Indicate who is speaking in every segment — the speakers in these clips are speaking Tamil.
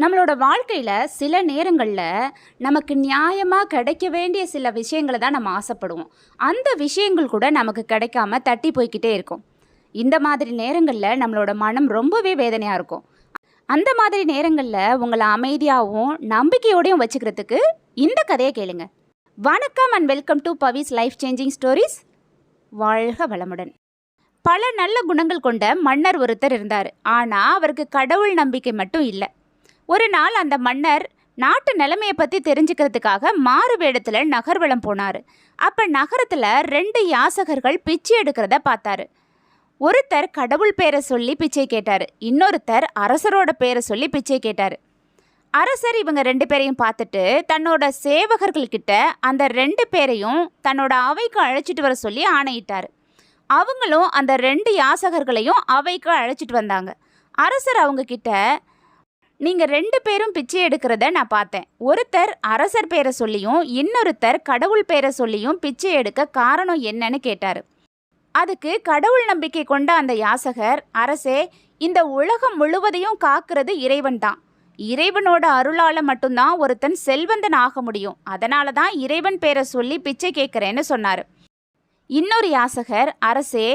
Speaker 1: நம்மளோட வாழ்க்கையில் சில நேரங்களில் நமக்கு நியாயமாக கிடைக்க வேண்டிய சில விஷயங்களை தான் நம்ம ஆசைப்படுவோம். அந்த விஷயங்கள் கூட நமக்கு கிடைக்காம தட்டி போய்க்கிட்டே இருக்கும். இந்த மாதிரி நேரங்களில் நம்மளோட மனம் ரொம்பவே வேதனையாக இருக்கும். அந்த மாதிரி நேரங்களில் உங்களை அமைதியாகவும் நம்பிக்கையோடையும் வச்சுக்கிறதுக்கு இந்த கதையை கேளுங்க. வணக்கம் and welcome to Pavi's life changing stories வாழ்க வளமுடன். பல நல்ல குணங்கள் கொண்ட மன்னர் ஒருத்தர் இருந்தார். ஆனால் அவருக்கு கடவுள் நம்பிக்கை மட்டும் இல்லை. ஒரு நாள் அந்த மன்னர் நாட்டு நிலைமையை பற்றி தெரிஞ்சுக்கிறதுக்காக மாறு வேடத்தில் நகர்வலம் போனார். அப்போ நகரத்தில் ரெண்டு யாசகர்கள் பிச்சை எடுக்கிறத பார்த்தாரு. ஒருத்தர் கடவுள் பேரை சொல்லி பிச்சை கேட்டார். இன்னொருத்தர் அரசரோட பேரை சொல்லி பிச்சை கேட்டார். அரசர் இவங்க ரெண்டு பேரையும் பார்த்துட்டு தன்னோட சேவகர்கள்கிட்ட அந்த ரெண்டு பேரையும் தன்னோட அவைக்கு அழைச்சிட்டு வர சொல்லி ஆணையிட்டார். அவங்களும் அந்த ரெண்டு யாசகர்களையும் அவைக்கு அழைச்சிட்டு வந்தாங்க. அரசர் அவங்க கிட்ட நீங்கள் ரெண்டு பேரும் பிச்சை எடுக்கிறத நான் பார்த்தேன். ஒருத்தர் அரசர் பேரை சொல்லியும் இன்னொருத்தர் கடவுள் பேரை சொல்லியும் பிச்சை எடுக்க காரணம் என்னன்னு கேட்டார். அதுக்கு கடவுள் நம்பிக்கை கொண்ட அந்த யாசகர் அரசே இந்த உலகம் முழுவதையும் காக்கிறது இறைவன் தான். இறைவனோட அருளால் மட்டும்தான் ஒருத்தன் செல்வந்தன் ஆக முடியும். அதனால தான் இறைவன் பேரை சொல்லி பிச்சை கேட்குறேன்னு சொன்னார். இன்னொரு யாசகர் அரசே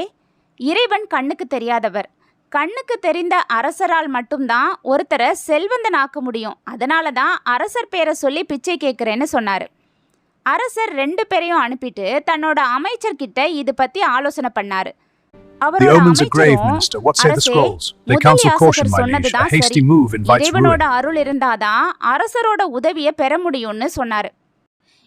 Speaker 1: இறைவன் கண்ணுக்கு தெரியாதவர். கண்ணுக்கு தெரிந்த அரசரால் மட்டும்தான் ஒருத்தரை செல்வந்தனாக்க முடியும். அதனால தான் அரசர் பேரை சொல்லி பிச்சை கேட்குறேன்னு சொன்னார். அரசர் ரெண்டு பேரையும் அனுப்பிட்டு தன்னோட அமைச்சர்கிட்ட இது பத்தி ஆலோசனை பண்ணாரு. அவரோட அமைச்சரும், அரசே, சொன்னதுதான் சரி. இறைவனோட. அருள் இருந்தாதான் அரசரோட உதவியை பெற முடியும்னு சொன்னாரு.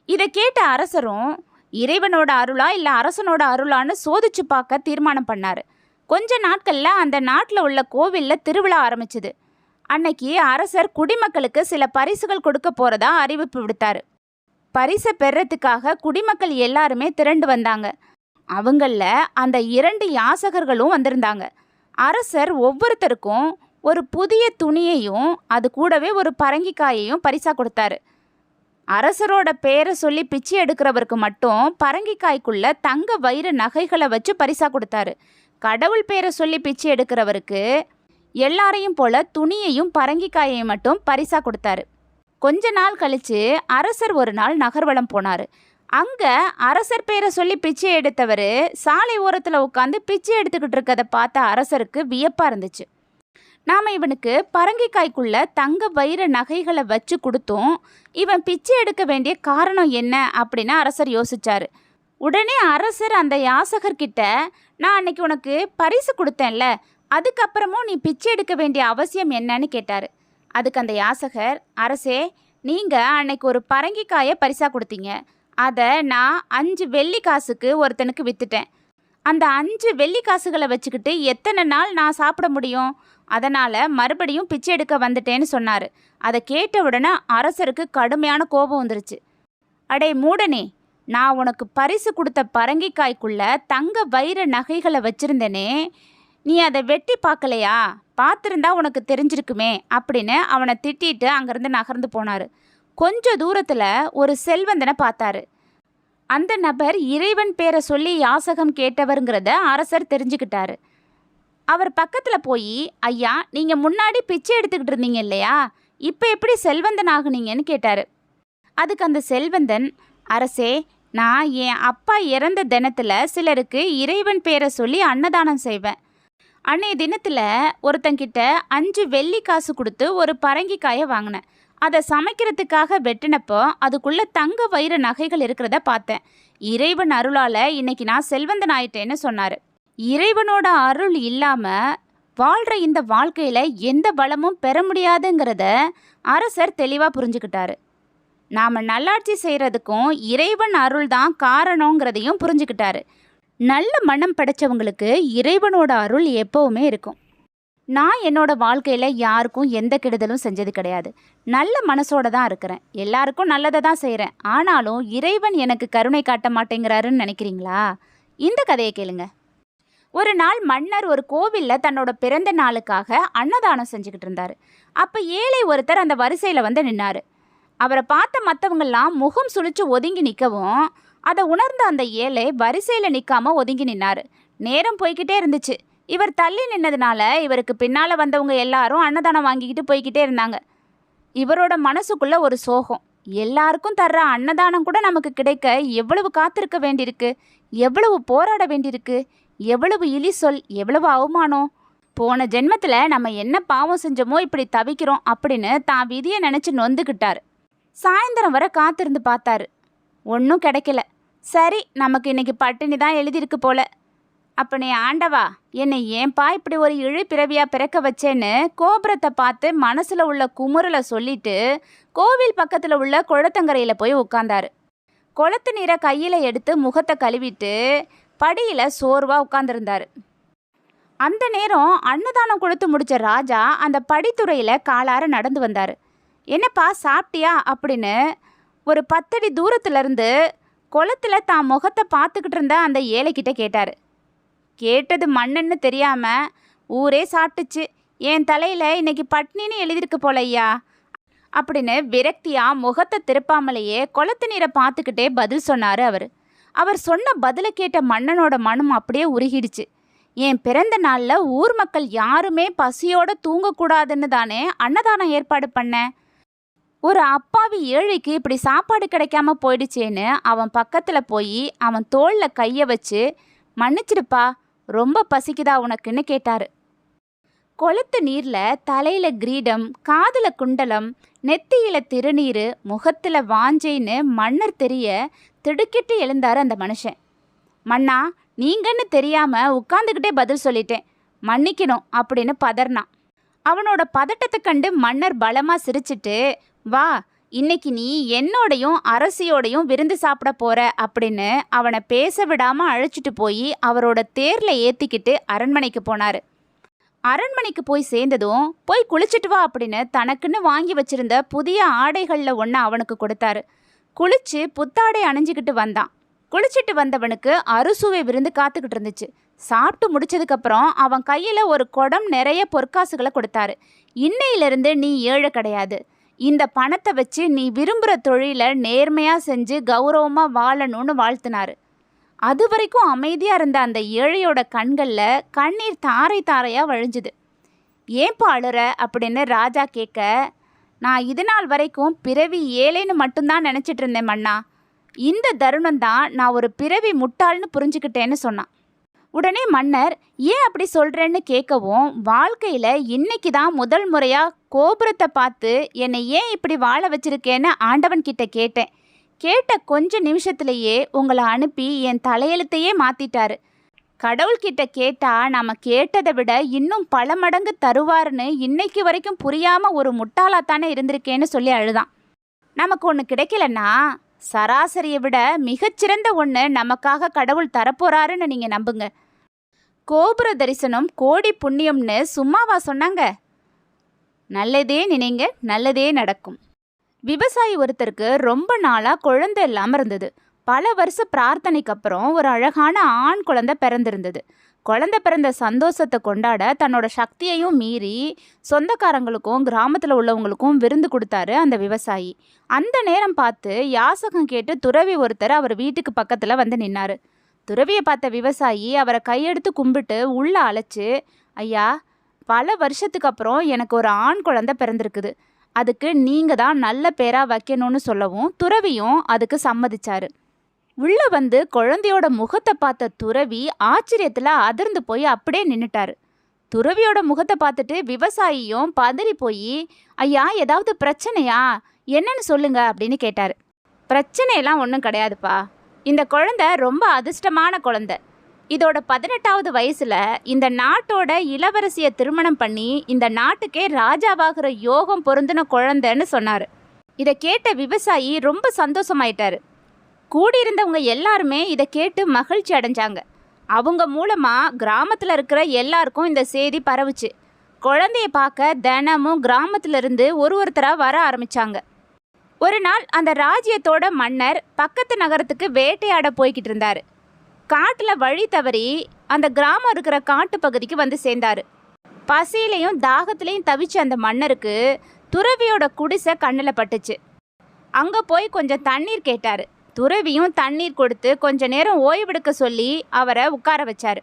Speaker 1: இதை கேட்ட அரசரும் இறைவனோட அருளா இல்ல அரசனோட அருளான்னு சோதிச்சு பார்க்க தீர்மானம் பண்ணாரு. கொஞ்ச நாட்களில் அந்த நாட்டில் உள்ள கோவிலில் திருவிழா ஆரம்பிச்சுது. அன்னைக்கு அரசர் குடிமக்களுக்கு சில பரிசுகள் கொடுக்க போகிறதா அறிவிப்பு விடுத்தார். பரிசை பெறத்துக்காக குடிமக்கள் எல்லாருமே திரண்டு வந்தாங்க. அவங்களில் அந்த இரண்டு யாசகர்களும் வந்திருந்தாங்க. அரசர் ஒவ்வொருத்தருக்கும் ஒரு புதிய துணியையும் அது கூடவே ஒரு பரங்கிக்காயையும் பரிசாக கொடுத்தாரு. அரசரோட பேரை சொல்லி பிச்சை எடுக்கிறவருக்கு மட்டும் பரங்கிக்காய்க்குள்ள தங்க வைர நகைகளை வச்சு பரிசாக கொடுத்தாரு. கடவுள் பேரை சொல்லி பிச்சை எடுக்கிறவருக்கு எல்லாரையும் போல துணியையும் பரங்கிக்காயையும் மட்டும் பரிசா கொடுத்தாரு. கொஞ்ச நாள் கழித்து அரசர் ஒரு நாள் நகர்வலம் போனார். அங்கே அரசர் பேரை சொல்லி பிச்சை எடுத்தவர் சாலை ஓரத்தில் உட்காந்து பிச்சை எடுத்துக்கிட்டு இருக்கதை பார்த்த அரசருக்கு வியப்பாக இருந்துச்சு. நாம் இவனுக்கு பரங்கிக்காய்க்குள்ள தங்க வைர நகைகளை வச்சு கொடுத்தோம். இவன் பிச்சை எடுக்க வேண்டிய காரணம் என்ன? அப்படின்னு அரசர் யோசிச்சார். உடனே அரசர் அந்த யாசகர்கிட்ட நான் அன்னைக்கு உனக்கு பரிசு கொடுத்தேன்ல அதுக்கப்புறமும் நீ பிச்சை எடுக்க வேண்டிய அவசியம் என்னன்னு கேட்டார். அதுக்கு அந்த யாசகர் அரசே நீங்கள் அன்னைக்கு ஒரு பரங்கிக்காயை பரிசாக கொடுத்தீங்க. அதை நான் அஞ்சு வெள்ளி காசுக்கு ஒருத்தனுக்கு விற்றுட்டேன் அந்த அஞ்சு வெள்ளி காசுகளை வச்சுக்கிட்டு எத்தனை நாள் நான் சாப்பிட முடியும்? அதனால் மறுபடியும் பிச்சை எடுக்க வந்துட்டேன்னு சொன்னார். அதை கேட்ட உடனே அரசருக்கு கடுமையான கோபம் வந்துருச்சு. அடே மூடனே நான் உனக்கு பரிசு கொடுத்த பரங்கிக்காய்க்குள்ள தங்க வைர நகைகளை வச்சிருந்தேனே. நீ அதை வெட்டி பார்க்கலையா? பார்த்துருந்தா உனக்கு தெரிஞ்சிருக்குமே அப்படின்னு அவனை திட்டிட்டு அங்கேருந்து நகர்ந்து போனார். கொஞ்ச தூரத்தில் ஒரு செல்வந்தனை பார்த்தாரு. அந்த நபர் இறைவன் பேரை சொல்லி யாசகம் கேட்டவருங்கிறத அரசர் தெரிஞ்சுக்கிட்டாரு. அவர் பக்கத்தில் போய் ஐயா நீங்கள் முன்னாடி பிச்சை எடுத்துக்கிட்டு இருந்தீங்க இல்லையா? இப்போ எப்படி செல்வந்தன் ஆகுனீங்கன்னு கேட்டார். அதுக்கு அந்த செல்வந்தன் அரசே நான் என் அப்பா இறந்த தினத்தில் சிலருக்கு இறைவன் பேரை சொல்லி அன்னதானம் செய்வேன். அன்னைய தினத்தில் ஒருத்தங்கிட்ட அஞ்சு வெள்ளி காசு கொடுத்து ஒரு பரங்கிக்காயை வாங்கினேன். அதை சமைக்கிறதுக்காக வெட்டினப்போ அதுக்குள்ளே தங்க வைர நகைகள் இருக்கிறத பார்த்தேன். இறைவன் அருளால் இன்னைக்கு நான் செல்வந்தன் ஆயிட்டேன்னு சொன்னார். இறைவனோட அருள் இல்லாமல் வாழ்கிற இந்த வாழ்க்கையில் எந்த பலமும் பெற முடியாதுங்கிறத அரசர் தெளிவாக புரிஞ்சுக்கிட்டாரு. நாம் நல்லாட்சி செய்கிறதுக்கும் இறைவன் அருள் தான் காரணங்கிறதையும் புரிஞ்சுக்கிட்டாரு. நல்ல மனம் படைச்சவங்களுக்கு இறைவனோட அருள் எப்போவுமே இருக்கும். நான் என்னோட வாழ்க்கையில் யாருக்கும் எந்த கெடுதலும் செஞ்சது கிடையாது. நல்ல மனசோட தான் இருக்கிறேன். எல்லாருக்கும் நல்லதை தான் செய்கிறேன் ஆனாலும் இறைவன் எனக்கு கருணை காட்ட மாட்டேங்கிறாருன்னு நினைக்கிறீங்களா? இந்த கதையை கேளுங்க. ஒரு நாள் மன்னர் ஒரு கோவிலில் தன்னோட பிறந்த நாளுக்காக அன்னதானம் செஞ்சுக்கிட்டு இருந்தார். அப்போ ஏழை ஒருத்தர் அந்த வரிசையில் வந்து நின்னார். அவரை பார்த்த மற்றவங்கெல்லாம் முகம் சுழிச்சு ஒதுங்கி நிற்கவும் அதை உணர்ந்த அந்த ஏழை வரிசையில் நிற்காம ஒதுங்கி நின்னார். நேரம் போய்கிட்டே இருந்துச்சு. இவர் தள்ளி நின்னதுனால இவருக்கு பின்னால் வந்தவங்க எல்லாரும் அன்னதானம் வாங்கிக்கிட்டு போய்கிட்டே இருந்தாங்க. இவரோட மனசுக்குள்ளே ஒரு சோகம். எல்லாருக்கும் தர்ற அன்னதானம் கூட நமக்கு கிடைக்க எவ்வளவு காத்திருக்க வேண்டியிருக்கு? எவ்வளவு போராட வேண்டியிருக்கு? எவ்வளவு இழி சொல் எவ்வளவு அவமானம்? போன ஜென்மத்தில் நம்ம என்ன பாவம் செஞ்சோமோ இப்படி தவிக்கிறோம் அப்படின்னு தான் விதியை நினச்சி நொந்துக்கிட்டார் சாயந்தரம் வரை காத்திருந்து பார்த்தாரு. ஒன்றும் கிடைக்கல. சரி நமக்கு இன்னைக்கு பட்டினி தான் எழுதியிருக்கு போல. அப்பனே ஆண்டவா என்னை ஏன்பா இப்படி ஒரு இழு பிறவியாக பிறக்க வச்சேன்னு கோபுரத்தை பார்த்து மனசில் உள்ள குமுறலை சொல்லிட்டு கோவில் பக்கத்தில் உள்ள குளத்தங்கரையில் போய் உட்காந்தார் குளத்து நீரை கையில் எடுத்து முகத்தை கழுவிட்டு படியில் சோர்வாக உட்காந்துருந்தார் அந்த நேரம் அன்னதானம் கொடுத்து முடிச்ச ராஜா அந்த படித்துறையில் காலார நடந்து வந்தார். என்னப்பா சாப்பிட்டியா? அப்படின்னு ஒரு பத்தடி தூரத்துலேருந்து இருந்து குளத்துல தான் முகத்தை பார்த்துக்கிட்டு இருந்த அந்த ஏழைக்கிட்ட கேட்டார். கேட்டது மண்ணுன்னு தெரியாமல் ஊரே சாப்பிட்டுச்சு. என் தலையில் இன்னைக்கு பட்னின்னு எழுதியிருக்கு போல ஐயா அப்படின்னு விரக்தியாக முகத்தை திருப்பாமலேயே குளத்து நீரை பார்த்துக்கிட்டே பதில் சொன்னார் அவர். அவர் சொன்ன பதிலை கேட்ட மன்னனோட மனம் அப்படியே உருகிடுச்சு. என் பிறந்த நாளில் ஊர் மக்கள் யாருமே பசியோடு தூங்கக்கூடாதுன்னு தானே அன்னதானம் ஏற்பாடு பண்ணேன் ஒரு அப்பாவி ஏழைக்கு இப்படி சாப்பாடு கிடைக்காம போயிடுச்சேன்னு அவன் பக்கத்தில் போய் அவன் தோளில் கையை வச்சு மன்னிச்சிடுப்பா ரொம்ப பசிக்குதா உனக்குன்னு கேட்டார். கொளுத்து நீரில் தலையில் கிரீடம் காதில் குண்டலம் நெத்தியில் திருநீர் முகத்தில் வாஞ்சைன்னு மன்னர் தெரிய திடுக்கிட்டு எழுந்தார் அந்த மனுஷன். மன்னா நீங்கன்னு தெரியாமல் உட்காந்துக்கிட்டே பதில் சொல்லிட்டேன். மன்னிக்கணும் அப்படின்னு பதர்னான். அவனோட பதட்டத்தை கண்டு மன்னர் பலமா சிரிச்சிட்டு வா இன்னைக்கு நீ என்னோடையும் அரசியோடையும் விருந்து சாப்பிட போற அப்படின்னு அவனை பேச விடாம அழைச்சிட்டு போய் அவரோட தேர்ல ஏத்திக்கிட்டு அரண்மனைக்கு போனார். அரண்மனைக்கு போய் சேர்ந்ததும் போய் குளிச்சுட்டு வா அப்படின்னு தனக்குன்னு வாங்கி வச்சிருந்த புதிய ஆடைகளில் ஒன்று அவனுக்கு கொடுத்தாரு. குளிச்சு புத்தாடை அணிஞ்சுக்கிட்டு வந்தான். குளிச்சுட்டு வந்தவனுக்கு அறுசுவை விருந்து காத்துக்கிட்டு இருந்துச்சு. சாப்பிட்டு முடிச்சதுக்கப்புறம் அவன் கையில் ஒரு குடம் நிறைய பொற்காசுகளை கொடுத்தாரு. இன்னையிலிருந்து நீ ஏழை கிடையாது. இந்த பணத்தை வச்சு நீ விரும்புகிற தொழிலை நேர்மையாக செஞ்சு கௌரவமாக வாழணும்னு வாழ்த்தினாரு. அது வரைக்கும் அமைதியாக இருந்த அந்த ஏழையோட கண்களில் கண்ணீர் தாரை தாரையாக வழிஞ்சுது. ஏன்பா அழுற? அப்படின்னு ராஜா கேட்க நான் இது நாள் வரைக்கும் பிறவி ஏழைன்னு மட்டும்தான் நினச்சிட்டு இருந்தேன் மன்னா. இந்த தருணம் தான் நான் ஒரு பிறவி முட்டாள்னு புரிஞ்சுக்கிட்டேன்னு சொன்னான். உடனே மன்னர் ஏன் அப்படி சொல்கிறேன்னு கேட்கவும் வாழ்க்கையில் இன்னைக்கு தான் முதல் முறையாக கோபுரத்தை பார்த்து என்னை ஏன் இப்படி வாழ வச்சிருக்கேன்னு ஆண்டவன் கிட்ட கேட்டேன். கேட்ட கொஞ்ச நிமிஷத்துலேயே உங்களை அனுப்பி என் தலையெழுத்தையே மாற்றிட்டார் கடவுள்கிட்ட கேட்டால் நாம் கேட்டதை விட இன்னும் பல மடங்கு தருவாருன்னு இன்னைக்கு வரைக்கும் புரியாமல் ஒரு முட்டாளாத்தானே இருந்திருக்கேன்னு சொல்லி அழுதான். நமக்கு ஒன்று கிடைக்கலன்னா சராசரியை விட மிகச்சிறந்த ஒன்று நமக்காக கடவுள் தரப்போறாருன்னு நீங்கள் நம்புங்க. கோபுர தரிசனம் கோடி புண்ணியம்னு சும்மாவா சொன்னாங்க? நல்லதே நினைங்க நல்லதே நடக்கும். விவசாயி ஒருத்தருக்கு ரொம்ப நாளாக குழந்தை இல்லாமல் இருந்தது. பல வருஷ பிரார்த்தனைக்கு அப்புறம் ஒரு அழகான ஆண் குழந்தை பிறந்திருந்தது. குழந்தை பிறந்த சந்தோஷத்தை கொண்டாட தன்னோட சக்தியையும் மீறி சொந்தக்காரங்களுக்கும் கிராமத்தில் உள்ளவங்களுக்கும் விருந்து கொடுத்தாரு அந்த விவசாயி. அந்த நேரம் பார்த்து யாசகம் கேட்டு துறவி ஒருத்தர் அவர் வீட்டுக்கு பக்கத்தில் வந்து நின்னார். துறவியை பார்த்த விவசாயி அவரை கையெடுத்து கும்பிட்டு உள்ளே அழைச்சி ஐயா பல வருஷத்துக்கு அப்புறம் எனக்கு ஒரு ஆண் குழந்தை பிறந்திருக்குது. அதுக்கு நீங்கள் தான் நல்ல பேராக வைக்கணும்னு சொல்லவும் துறவியும் அதுக்கு சம்மதிச்சாரு. உள்ள வந்து குழந்தையோட முகத்தை பார்த்த துறவி ஆச்சரியத்துல அதிர்ந்து போய் அப்படியே நின்னுட்டாரு. துறவியோட முகத்தை பார்த்துட்டு விவசாயியும் பதறி போய் ஐயா ஏதாவது பிரச்சனையா? என்னன்னு சொல்லுங்க அப்படின்னு கேட்டார். பிரச்சனையெல்லாம் ஒன்றும் கிடையாதுப்பா. இந்த குழந்தை ரொம்ப அதிர்ஷ்டமான குழந்தை. இதோட பதினெட்டாவது வயசுல இந்த நாட்டோட இளவரசியை திருமணம் பண்ணி இந்த நாட்டுக்கே ராஜாவாகிற யோகம் பொருந்தின குழந்தைன்னு சொன்னார். இதை கேட்ட விவசாயி ரொம்ப சந்தோஷமாயிட்டாரு. கூடியிருந்தவங்க எல்லாருமே இதை கேட்டு மகிழ்ச்சி அடைஞ்சாங்க. அவங்க மூலமாக கிராமத்தில் இருக்கிற எல்லாருக்கும் இந்த செய்தி பரவுச்சு. குழந்தைய பார்க்க தினமும் கிராமத்திலிருந்து ஒரு ஒருத்தராக வர ஆரம்பிச்சாங்க. ஒரு நாள் அந்த ராஜ்யத்தோட மன்னர் பக்கத்து நகரத்துக்கு வேட்டையாட போய்கிட்டு இருந்தார். காட்டில் வழி தவறி அந்த கிராமம் இருக்கிற காட்டு பகுதிக்கு வந்து சேர்ந்தார். பசியிலையும் தாகத்திலையும் தவிச்ச அந்த மன்னருக்கு துறவியோட குடிசை கண்ணில் பட்டுச்சு. அங்கே போய் கொஞ்சம் தண்ணீர் கேட்டார். துறவியும் தண்ணீர் கொடுத்து கொஞ்ச நேரம் ஓய்வெடுக்க சொல்லி அவரை உட்கார வச்சார்.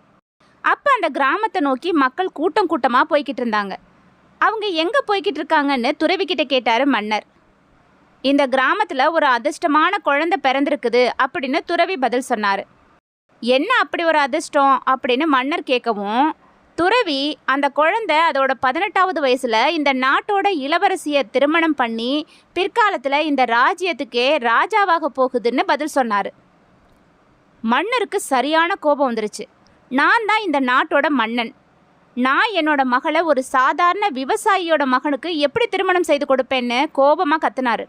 Speaker 1: அப்போ அந்த கிராமத்தை நோக்கி மக்கள் கூட்டம் கூட்டமாக போய்கிட்டு இருந்தாங்க. அவங்க எங்கே போய்கிட்டு இருக்காங்கன்னு துறவிக்கிட்ட கேட்டார் மன்னர். இந்த கிராமத்தில் ஒரு அதிர்ஷ்டமான குழந்தை பிறந்திருக்குது அப்படின்னு துறவி பதில் சொன்னார். என்ன அப்படி ஒரு அதிர்ஷ்டம்? அப்படின்னு மன்னர் கேட்கவும் துறவி அந்த குழந்தை அதோட பதினெட்டாவது வயசில் இந்த நாட்டோட இளவரசியை திருமணம் பண்ணி பிற்காலத்தில் இந்த ராஜ்யத்துக்கே ராஜாவாக போகுதுன்னு பதில் சொன்னார். மன்னருக்கு சரியான கோபம் வந்துருச்சு. நான் தான் இந்த நாட்டோட மன்னன். நான் என்னோட மகளை ஒரு சாதாரண விவசாயியோட மகனுக்கு எப்படி திருமணம் செய்து கொடுப்பேன்னு கோபமாக கத்துனாரு.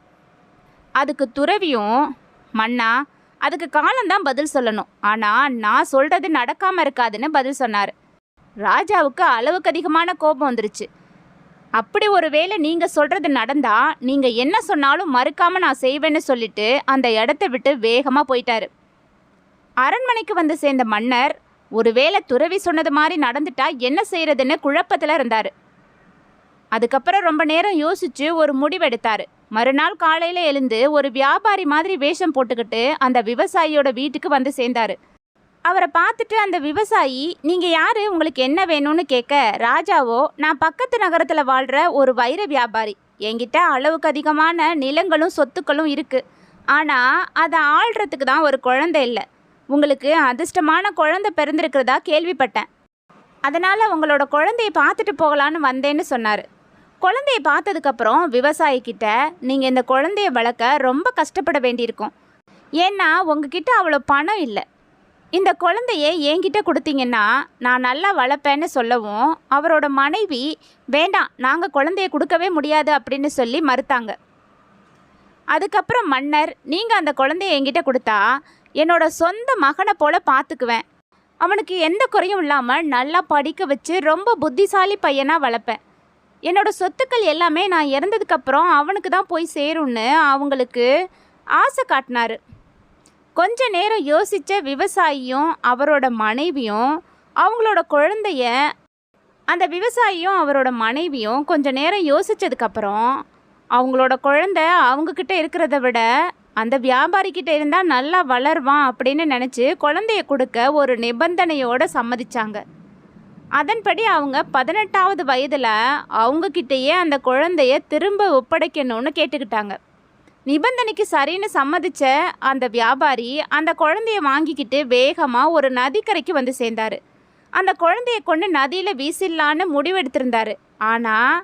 Speaker 1: அதுக்கு துறவியும் மன்னா அதுக்கு காலம்தான் பதில் சொல்லணும். ஆனால் நான் சொல்கிறது நடக்காமல் இருக்காதுன்னு பதில் சொன்னார். ராஜாவுக்கு அளவுக்கு அதிகமான கோபம் வந்துருச்சு. அப்படி ஒரு வேளை நீங்கள் சொல்கிறது நடந்தால் நீங்கள் என்ன சொன்னாலும் மறுக்காம நான் செய்வேன்னு சொல்லிட்டு அந்த இடத்த விட்டு வேகமாக போயிட்டாரு. அரண்மனைக்கு வந்து சேர்ந்த மன்னர் ஒருவேளை துறவி சொன்னது மாதிரி நடந்துட்டா என்ன செய்கிறதுன்னு குழப்பத்தில் இருந்தார். அதுக்கப்புறம் ரொம்ப நேரம் யோசித்து ஒரு முடிவெடுத்தார் மறுநாள் காலையில் எழுந்து ஒரு வியாபாரி மாதிரி வேஷம் போட்டுக்கிட்டு அந்த விவசாயியோட வீட்டுக்கு வந்து சேர்ந்தாரு. அவரை பார்த்துட்டு அந்த விவசாயி நீங்கள் யார்? உங்களுக்கு என்ன வேணும்னு கேட்க ராஜாவோ நான் பக்கத்து நகரத்தில் வாழ்கிற ஒரு வைர வியாபாரி. என்கிட்ட அளவுக்கு அதிகமான நிலங்களும் சொத்துக்களும் இருக்குது ஆனால் அதை ஆள்றதுக்கு தான் ஒரு குழந்தை இல்லை. உங்களுக்கு அதிர்ஷ்டமான குழந்தை பிறந்திருக்கிறதா கேள்விப்பட்டேன். அதனால் உங்களோட குழந்தைய பார்த்துட்டு போகலான்னு வந்தேன்னு சொன்னார். குழந்தைய பார்த்ததுக்கப்புறம் விவசாயிக்கிட்ட நீங்கள் இந்த குழந்தைய வளர்க்க ரொம்ப கஷ்டப்பட வேண்டியிருக்கும். ஏன்னா உங்ககிட்ட அவ்வளோ பணம் இல்லை. இந்த குழந்தையை என்கிட்ட கொடுத்தீங்கன்னா நான் நல்லா வளர்ப்பேன்னு சொல்லவும் அவரோட மனைவி வேண்டாம் நாங்கள் குழந்தைய கொடுக்கவே முடியாது அப்படின்னு சொல்லி மறுத்தாங்க. அதுக்கப்புறம் மன்னர் நீங்கள் அந்த குழந்தைய என்கிட்ட கொடுத்தா என்னோட சொந்த மகனை போல் பார்த்துக்குவேன். அவனுக்கு எந்த குறையும் இல்லாமல் நல்லா படிக்க வச்சு ரொம்ப புத்திசாலி பையனாக வளர்ப்பேன். என்னோட சொத்துக்கள் எல்லாமே நான் இறந்ததுக்கப்புறம் அவனுக்கு தான் போய் சேரும்னு அவங்களுக்கு ஆசை காட்டினாரு. கொஞ்ச நேரம் யோசித்த விவசாயியும் அவரோட மனைவியும் அவங்களோட குழந்தைய அந்த விவசாயியும் அவரோட மனைவியும் கொஞ்ச நேரம் யோசித்ததுக்கப்புறம் அவங்களோட குழந்தை அவங்கக்கிட்ட இருக்கிறத விட அந்த வியாபாரிக்கிட்ட இருந்தால் நல்லா வளர்வான் அப்படின்னு நினச்சி குழந்தைய கொடுக்க ஒரு நிபந்தனையோடு சம்மதிச்சாங்க. அதன்படி அவங்க பதினெட்டாவது வயதில் அவங்கக்கிட்டேயே அந்த குழந்தைய திரும்ப ஒப்படைக்கணும்னு கேட்டுக்கிட்டாங்க. நிபந்தனைக்கு சரின்னு சம்மதிச்ச அந்த வியாபாரி அந்த குழந்தைய வாங்கிக்கிட்டு வேகமாக ஒரு நதிக்கரைக்கு வந்து சேர்ந்தார். அந்த குழந்தைய கொண்டு நதியில் வீசிடலான்னு முடிவெடுத்திருந்தாரு. ஆனால்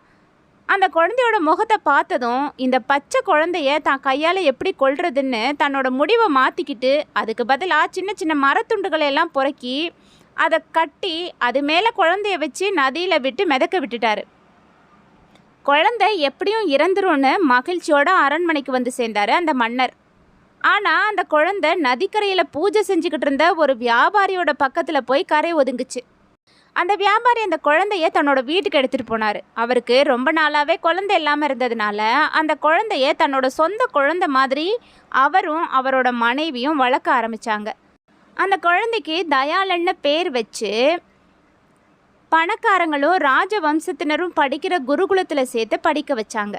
Speaker 1: அந்த குழந்தையோட முகத்தை பார்த்ததும் இந்த பச்சை குழந்தைய தான் கையால் எப்படி கொள்றதுன்னு தன்னோட முடிவை மாற்றிக்கிட்டு அதுக்கு பதிலாக சின்ன சின்ன மரத்துண்டுகளை எல்லாம் புறக்கி அதை கட்டி அது மேலே குழந்தைய வச்சு நதியில் விட்டு மிதக்க விட்டுட்டாரு. குழந்தை எப்படியும் இறந்துரும்னு மகிழ்ச்சியோட அரண்மனைக்கு வந்து சேர்ந்தார் அந்த மன்னர். ஆனால் அந்த குழந்தை நதிக்கரையில் பூஜை செஞ்சுக்கிட்டு இருந்த ஒரு வியாபாரியோட பக்கத்தில் போய் கரை ஒதுங்குச்சு. அந்த வியாபாரி அந்த குழந்தைய தன்னோட வீட்டுக்கு எடுத்துகிட்டு போனார். அவருக்கு ரொம்ப நாளாகவே குழந்தை இல்லாமல் இருந்ததுனால அந்த குழந்தைய தன்னோட சொந்த குழந்தை மாதிரி அவரும் அவரோட மனைவியும் வளர்க்க ஆரம்பித்தாங்க அந்த குழந்தைக்கு தயாளன்னு பேர் வச்சு பணக்காரங்களும் ராஜ வம்சத்தினரும் படிக்கிற குருகுலத்தில் சேர்த்து படிக்க வச்சாங்க.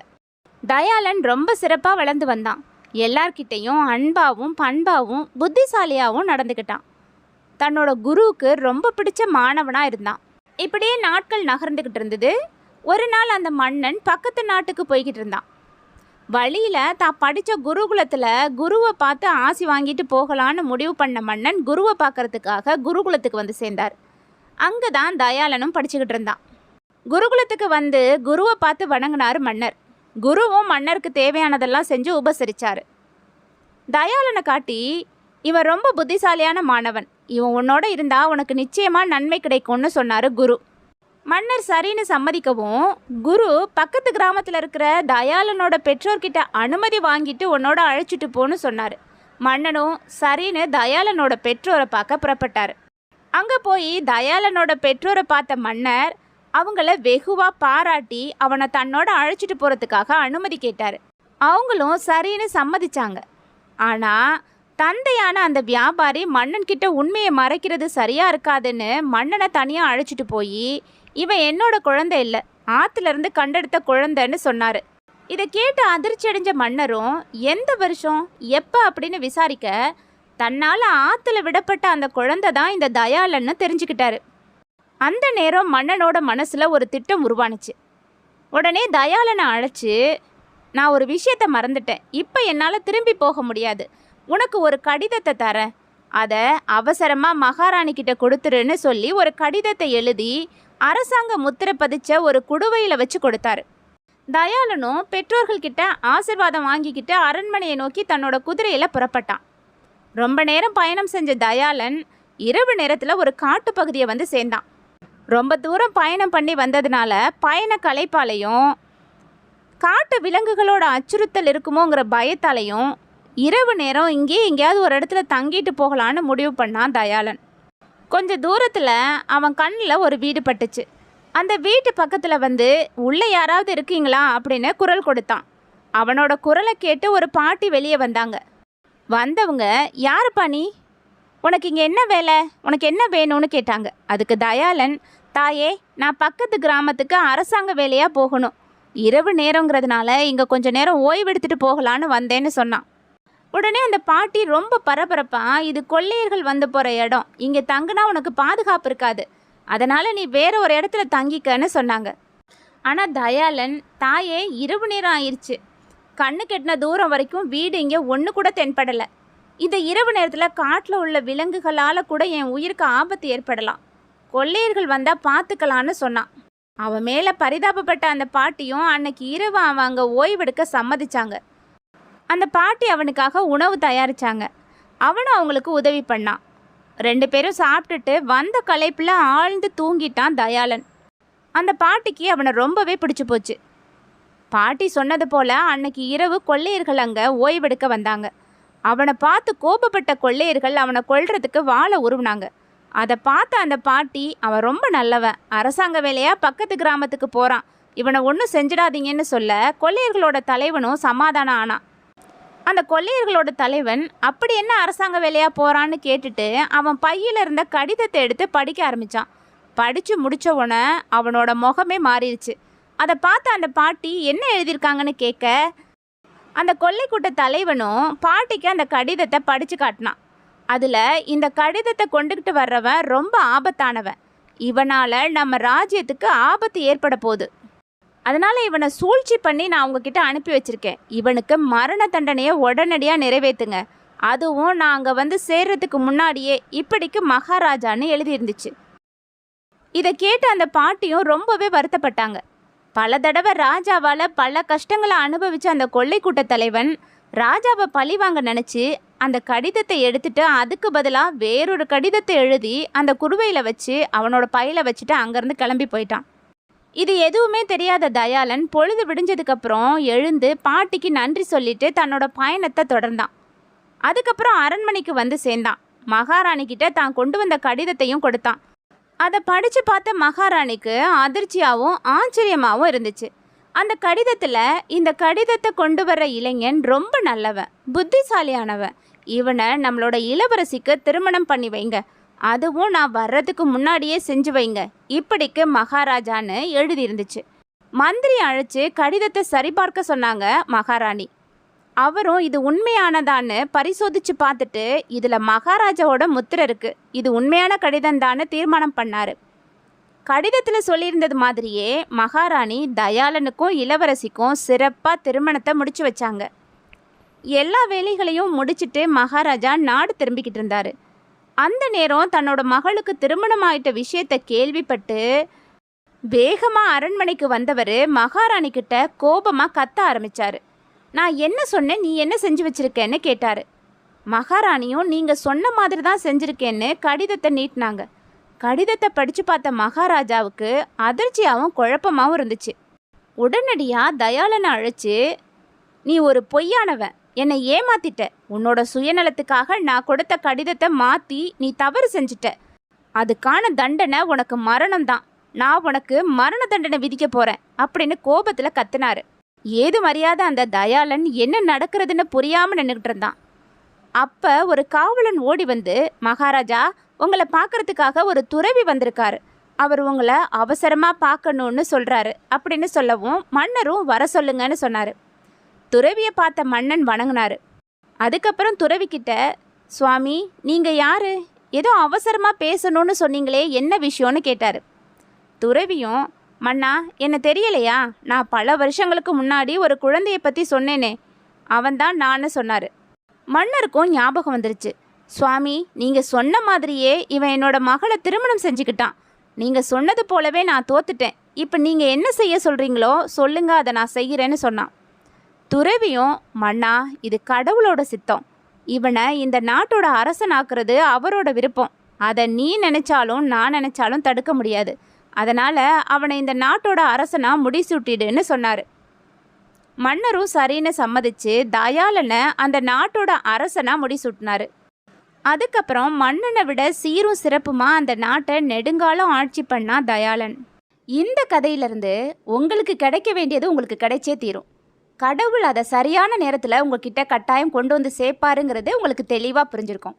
Speaker 1: தயாளன் ரொம்ப சிறப்பாக வளர்ந்து வந்தான். எல்லார்கிட்டையும் அன்பாவும் பண்பாவும் புத்திசாலியாகவும் நடந்துக்கிட்டான் தன்னோட குருவுக்கு ரொம்ப பிடிச்ச மாணவனாக இருந்தான். இப்படியே நாட்கள் நகர்ந்துக்கிட்டு இருந்தது. ஒரு நாள் அந்த மன்னன் பக்கத்து நாட்டுக்கு போய்கிட்டு இருந்தான். வழியில் தான் படித்த குருகுலத்தில் குருவை பார்த்து ஆசி வாங்கிட்டு போகலான்னு முடிவு பண்ண மன்னன் குருவை பார்க்கறதுக்காக குருகுலத்துக்கு வந்து சேர்ந்தார். அங்கே தான் தயாளனும் படிச்சுக்கிட்டு இருந்தான். குருகுலத்துக்கு வந்து குருவை பார்த்து வணங்கினார் மன்னர். குருவும் மன்னருக்கு தேவையானதெல்லாம் செஞ்சு உபசரித்தார் தயாளனை காட்டி இவன் ரொம்ப புத்திசாலியான மாணவன். இவன் உன்னோட இருந்தால் உனக்கு நிச்சயமாக நன்மை கிடைக்கும்னு சொன்னார் குரு. மன்னர் சரின்னு சம்மதிக்கவும் குரு பக்கத்து கிராமத்தில் இருக்கிற தயாளனோட பெற்றோர்கிட்ட அனுமதி வாங்கிட்டு உன்னோட அழைச்சிட்டு போன்னு சொன்னார். மன்னனும் சரின்னு தயாளனோட பெற்றோரை பார்க்க புறப்பட்டார். அங்கே போய் தயாளனோட பெற்றோரை பார்த்த மன்னர் அவங்கள வெகுவாக பாராட்டி அவனை தன்னோட அழைச்சிட்டு போகிறதுக்காக அனுமதி கேட்டார். அவங்களும் சரின்னு சம்மதிச்சாங்க. ஆனால் தந்தையான அந்த வியாபாரி மன்னன்கிட்ட உண்மையை மறைக்கிறது சரியாக இருக்காதுன்னு மன்னனை தனியாக அழைச்சிட்டு போய் இவன் என்னோட குழந்தை இல்லை ஆற்றுலேருந்து இருந்து கண்டெடுத்த குழந்தைன்னு சொன்னார். இதை கேட்டு அதிர்ச்சி அடைஞ்ச மன்னரும் எந்த வருஷம்? எப்போ? அப்படின்னு விசாரிக்க தன்னால் ஆற்றுல விடப்பட்ட அந்த குழந்தை தான் இந்த தயாளன்னு தெரிஞ்சுக்கிட்டாரு. அந்த நேரம் மன்னனோட மனசில் ஒரு திட்டம் உருவானுச்சு. உடனே தயாளனை அழைச்சி நான் ஒரு விஷயத்தை மறந்துட்டேன். இப்போ என்னால் திரும்பி போக முடியாது. உனக்கு ஒரு கடிதத்தை தரேன். அதை அவசரமாக மகாராணிக்கிட்ட கொடுத்துருன்னு சொல்லி ஒரு கடிதத்தை எழுதி அரசாங்க முத்திரை பதிச்ச ஒரு குடுவையில் வச்சு கொடுத்தாரு. தயாளனும் பெற்றோர்கள்கிட்ட ஆசிர்வாதம் வாங்கிக்கிட்டு அரண்மனையை நோக்கி தன்னோட குதிரையில் புறப்பட்டான். ரொம்ப நேரம் பயணம் செஞ்ச தயாளன் இரவு நேரத்தில் ஒரு காட்டுப்பகுதியை வந்து சேர்ந்தான். ரொம்ப தூரம் பயணம் பண்ணி வந்ததுனால பயண களைப்பாலையும் காட்டு விலங்குகளோட அச்சுறுத்தல் இருக்குமோங்கிற பயத்தாலையும் இரவு நேரம் இங்கேயே எங்கேயாவது ஒரு இடத்துல தங்கிட்டு போகலான்னு முடிவு பண்ணான் தயாளன். கொஞ்சம் தூரத்தில் அவன் கண்ணில் ஒரு வீடு பட்டுச்சு. அந்த வீட்டு பக்கத்தில் வந்து உள்ளே யாராவது இருக்கீங்களா? அப்படின்னு குரல் கொடுத்தான். அவனோட குரலை கேட்டு ஒரு பாட்டி வெளியே வந்தாங்க. வந்தவங்க யாருப்பா நீ? உனக்கு இங்கே என்ன வேலை? உனக்கு என்ன வேணும்னு கேட்டாங்க. அதுக்கு தயாளன் தாயே நான் பக்கத்து கிராமத்துக்கு அரசாங்க வேலையாக போகணும். இரவு நேரங்கிறதுனால இங்கே கொஞ்ச நேரம் ஓய்வெடுத்துட்டு போகலான்னு வந்தேன்னு சொன்னான். உடனே அந்த பாட்டி ரொம்ப பரபரப்பா இது கொள்ளையர்கள் வந்து போகிற இடம். இங்கே தங்குனா உனக்கு பாதுகாப்பு இருக்காது. அதனால் நீ வேற ஒரு இடத்துல தங்கிக்கன்னு சொன்னாங்க. ஆனால் தயாளன் தாயே இரவு நேரம் ஆயிடுச்சு கண்ணு கெட்டின தூரம் வரைக்கும் வீடு இங்கே ஒன்று கூட தென்படலை. இந்த இரவு நேரத்தில் காட்டில் உள்ள விலங்குகளால் கூட என் உயிருக்கு ஆபத்து ஏற்படலாம். கொள்ளையர்கள் வந்தால் பார்த்துக்கலான்னு சொன்னான். அவன் மேலே பரிதாபப்பட்ட அந்த பாட்டியும் அன்னைக்கு இரவு அவன் அங்கே ஓய்வெடுக்க சம்மதிச்சாங்க. அந்த பாட்டி அவனுக்காக உணவு தயாரித்தாங்க அவனும் அவங்களுக்கு உதவி பண்ணான். ரெண்டு பேரும் சாப்பிட்டுட்டு வந்த களைப்பில் ஆழ்ந்து தூங்கிட்டான் தயாளன். அந்த பாட்டிக்கு அவனை ரொம்பவே பிடிச்சி போச்சு. பாட்டி சொன்னது போல அன்னைக்கு இரவு கொள்ளையர்கள் அங்கே ஓய்வெடுக்க வந்தாங்க. அவனை பார்த்து கோபப்பட்ட கொள்ளையர்கள் அவனை கொல்றதுக்கு வாழை உருவினாங்க. அதை பார்த்த அந்த பாட்டி அவன் ரொம்ப நல்லவன். அரசாங்க வேலையாக பக்கத்து கிராமத்துக்கு போகிறான் இவனை ஒன்றும் செஞ்சிடாதீங்கன்னு சொல்ல கொள்ளையர்களோட தலைவனும் சமாதானம் ஆனான். அந்த கொள்ளையர்களோட தலைவன் அப்படி என்ன அரசாங்க வேலையாக போகிறான்னு கேட்டுட்டு அவன் பையில் இருந்த கடிதத்தை எடுத்து படிக்க ஆரம்பிச்சான். படித்து முடித்த உடனே அவனோட முகமே மாறிடுச்சு. அதை பார்த்து அந்த பாட்டி என்ன எழுதியிருக்காங்கன்னு கேட்க அந்த கொள்ளைக்கூட்ட தலைவனும் பாட்டிக்கு அந்த கடிதத்தை படித்து காட்டினான். அதில் இந்த கடிதத்தை கொண்டுக்கிட்டு வர்றவன் ரொம்ப ஆபத்தானவன். இவனால் நம்ம ராஜ்யத்துக்கு ஆபத்து ஏற்பட போகுது. அதனால் இவனை சூழ்ச்சி பண்ணி நான் உங்ககிட்ட அனுப்பி வச்சுருக்கேன். இவனுக்கு மரண தண்டனையை உடனடியாக நிறைவேற்றுங்க அதுவும் நான் அங்கே வந்து சேர்றதுக்கு முன்னாடியே இப்படிக்கு மகாராஜான்னு எழுதியிருந்துச்சு. இதை கேட்டு அந்த பாட்டியும் ரொம்பவே வருத்தப்பட்டாங்க. பல தடவை ராஜாவால் பல கஷ்டங்களை அனுபவித்த அந்த கொள்ளை கூட்ட தலைவன் ராஜாவை பழி வாங்க நினச்சி அந்த கடிதத்தை எடுத்துட்டு அதுக்கு பதிலாக வேறொரு கடிதத்தை எழுதி அந்த குருவையில் வச்சு அவனோட பையில் வச்சுட்டு அங்கேருந்து கிளம்பி போயிட்டான். இது எதுவுமே தெரியாத தயாளன் பொழுது விடிஞ்சதுக்கப்புறம் எழுந்து பாட்டிக்கு நன்றி சொல்லிட்டு தன்னோட பயணத்தை தொடர்ந்தான். அதுக்கப்புறம் அரண்மனைக்கு வந்து சேர்ந்தான். மகாராணி கிட்ட தான் கொண்டு வந்த கடிதத்தையும் கொடுத்தான். அதை படித்து பார்த்த மகாராணிக்கு அதிர்ச்சியாகவும் ஆச்சரியமாகவும் இருந்துச்சு. அந்த கடிதத்தில் இந்த கடிதத்தை கொண்டு வர்ற இளைஞன் ரொம்ப நல்லவன் புத்திசாலியானவன். இவனை நம்மளோட இளவரசிக்கு திருமணம் பண்ணி வைங்க. அதுவும் நான் வர்றதுக்கு முன்னாடியே செஞ்சு வைங்க. இப்படிக்கு மகாராஜான்னு எழுதியிருந்துச்சு. மந்திரி அழைச்சு கடிதத்தை சரிபார்க்க சொன்னாங்க மகாராணி. அவரும் இது உண்மையானதான்னு பரிசோதிச்சு பார்த்துட்டு இதில் மகாராஜாவோட முத்திரை இருக்குது இது உண்மையான கடிதம் தீர்மானம் பண்ணார். கடிதத்தில் சொல்லியிருந்தது மாதிரியே மகாராணி தயாளனுக்கும் இளவரசிக்கும் சிறப்பாக திருமணத்தை முடிச்சு வச்சாங்க. எல்லா வேலைகளையும் முடிச்சுட்டு மகாராஜா நாடு திரும்பிக்கிட்டு இருந்தார். அந்த நேரம் தன்னோட மகளுக்கு திருமணம் ஆயிட்ட விஷயத்தை கேள்விப்பட்டு வேகமாக அரண்மனைக்கு வந்தவர் மகாராணி கிட்ட கோபமாக கத்த ஆரம்பித்தார் நான் என்ன சொன்னேன் நீ என்ன செஞ்சு வச்சிருக்கேன்னு கேட்டார். மகாராணியும் நீங்கள் சொன்ன மாதிரி தான் செஞ்சுருக்கேன்னு கடிதத்தை நீட்டினாங்க. கடிதத்தை படித்து பார்த்த மகாராஜாவுக்கு அதிர்ச்சியாகவும் குழப்பமாகவும் இருந்துச்சு. உடனடியாக தயாளனை அழைச்சு நீ ஒரு பொய்யானவன். என்னை ஏமாத்திட்ட. உன்னோட சுயநலத்துக்காக நான் கொடுத்த கடிதத்தை மாற்றி நீ தவறு செஞ்சிட்ட. அதுக்கான தண்டனை உனக்கு மரணம் தான் நான் உனக்கு மரண தண்டனை விதிக்க போகிறேன் அப்படின்னு கோபத்தில் கத்தினாரு. ஏது மரியாதை அந்த தயாளன் என்ன நடக்கிறதுன்னு புரியாமல் நின்றுக்கிட்டு இருந்தான். அப்போ ஒரு காவலன் ஓடி வந்து மகாராஜா உங்களை பார்க்கறதுக்காக ஒரு துறவி வந்திருக்காரு. அவர் உங்களை அவசரமாக பார்க்கணுன்னு சொல்கிறாரு அப்படின்னு சொல்லவும் மன்னரும் வர சொல்லுங்கன்னு சொன்னார். துறவியை பார்த்த மன்னன் வணங்கினார். அதுக்கப்புறம் துறவிக்கிட்ட சுவாமி நீங்கள் யார்? ஏதோ அவசரமாக பேசணும்னு சொன்னீங்களே என்ன விஷயம்னு கேட்டார். துறவியும் மன்னா என்ன தெரியலையா? நான் பல வருஷங்களுக்கு முன்னாடி ஒரு குழந்தையை பற்றி சொன்னேனே. அவன்தான் நான் சொன்னார். மன்னருக்கும் ஞாபகம் வந்துருச்சு. சுவாமி நீங்கள் சொன்ன மாதிரியே இவன் என்னோட மகளை திருமணம் செஞ்சுக்கிட்டான். நீங்கள் சொன்னது போலவே நான் தோத்துட்டேன். இப்போ நீங்கள் என்ன செய்ய சொல்கிறீங்களோ சொல்லுங்க அதை நான் செய்கிறேன்னு சொன்னான். துறவியும் மன்னா இது கடவுளோட சித்தம். இவனை இந்த நாட்டோட அரசனாக்குறது அவரோட விருப்பம். அதை நீ நினைச்சாலும் நான் நினைச்சாலும் தடுக்க முடியாது. அதனால் அவனை இந்த நாட்டோட அரசனாக முடிசூட்டிடுன்னு சொன்னார். மன்னரும் சரின்னு சம்மதிச்சு தயாளனை அந்த நாட்டோட அரசனாக முடிசூட்டினார். அதுக்கப்புறம் மன்னனை விட சீரும் சிறப்புமா அந்த நாட்டை நெடுங்காலம் ஆட்சி பண்ணா தயாளன். இந்த கதையிலிருந்து உங்களுக்கு கிடைக்க வேண்டியது உங்களுக்கு கிடைச்சே தீரும். கடவுள் அதை சரியான நேரத்தில் உங்ககிட்ட கட்டாயம் கொண்டு வந்து சேர்ப்பாருங்கிறது உங்களுக்கு தெளிவாக புரிஞ்சிருக்கும்.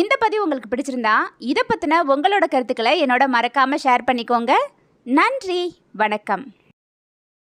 Speaker 1: இந்த பதிவு உங்களுக்கு பிடிச்சிருந்தா இதை பற்றின உங்களோட கருத்துக்களை என்னோட மறக்காமல் ஷேர் பண்ணிக்கோங்க. நன்றி வணக்கம்.